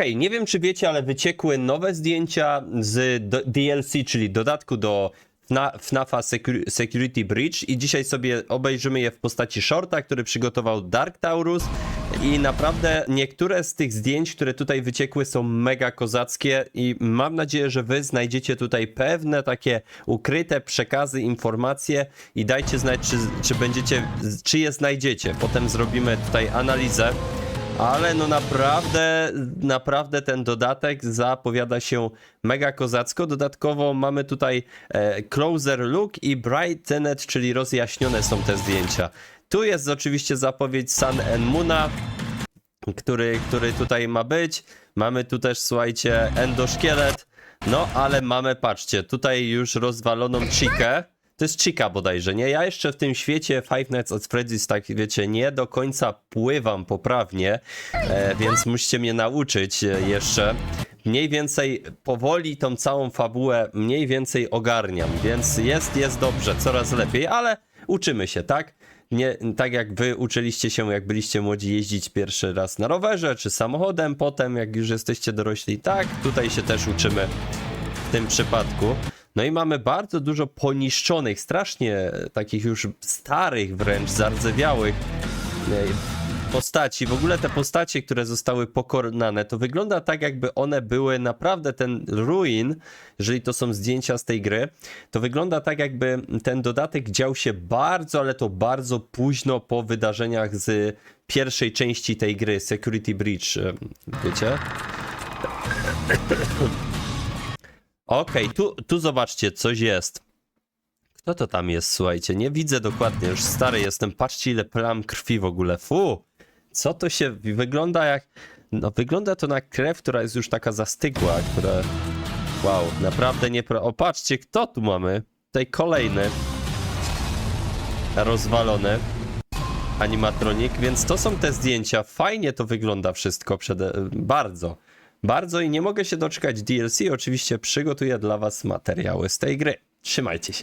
Okej, nie wiem czy wiecie, ale wyciekły nowe zdjęcia z DLC, czyli dodatku do FNA, FNAFa Secu- Security Breach i dzisiaj sobie obejrzymy je w postaci shorta, który przygotował Dark Taurus i naprawdę niektóre z tych zdjęć, które tutaj wyciekły są mega kozackie i mam nadzieję, że wy znajdziecie tutaj pewne takie ukryte przekazy, informacje i dajcie znać, czy, czy będziecie, czy je znajdziecie. Potem zrobimy tutaj analizę. Ale no naprawdę, naprawdę ten dodatek zapowiada się mega kozacko. Dodatkowo mamy tutaj e, closer look i brightened, czyli rozjaśnione są te zdjęcia. Tu jest oczywiście zapowiedź Sun and Moona, który, który tutaj ma być. Mamy tu też, słuchajcie, endoszkielet. No, ale mamy, patrzcie, tutaj już rozwaloną Chikę. To jest Chica bodajże, nie? Ja jeszcze w tym świecie Five Nights at Freddy's, tak wiecie, nie do końca pływam poprawnie, e, więc musicie mnie nauczyć e, jeszcze. Mniej więcej powoli tą całą fabułę mniej więcej ogarniam, więc jest, jest dobrze, coraz lepiej, ale uczymy się, tak? Nie, tak jak wy uczyliście się, jak byliście młodzi, jeździć pierwszy raz na rowerze czy samochodem, potem jak już jesteście dorośli, tak, tutaj się też uczymy w tym przypadku. No i mamy bardzo dużo poniszczonych, strasznie takich już starych wręcz, zardzewiałych e, postaci. W ogóle te postacie, które zostały pokonane, to wygląda tak, jakby one były naprawdę ten ruin, jeżeli to są zdjęcia z tej gry, to wygląda tak, jakby ten dodatek dział się bardzo, ale to bardzo późno po wydarzeniach z pierwszej części tej gry, Security Breach, e, wiecie? Okej, tu, tu zobaczcie, coś jest. Kto to tam jest, słuchajcie? Nie widzę dokładnie, już stary jestem. Patrzcie, ile plam krwi w ogóle. Fu! Co to się wygląda jak. No, wygląda to na krew, która jest już taka zastygła, która. Wow, naprawdę nie. O, patrzcie, kto tu mamy? Tutaj kolejny. Rozwalony. Animatronik, więc to są te zdjęcia. Fajnie to wygląda wszystko przede... bardzo. Bardzo i nie mogę się doczekać DLC. Oczywiście przygotuję dla Was materiały z tej gry. Trzymajcie się.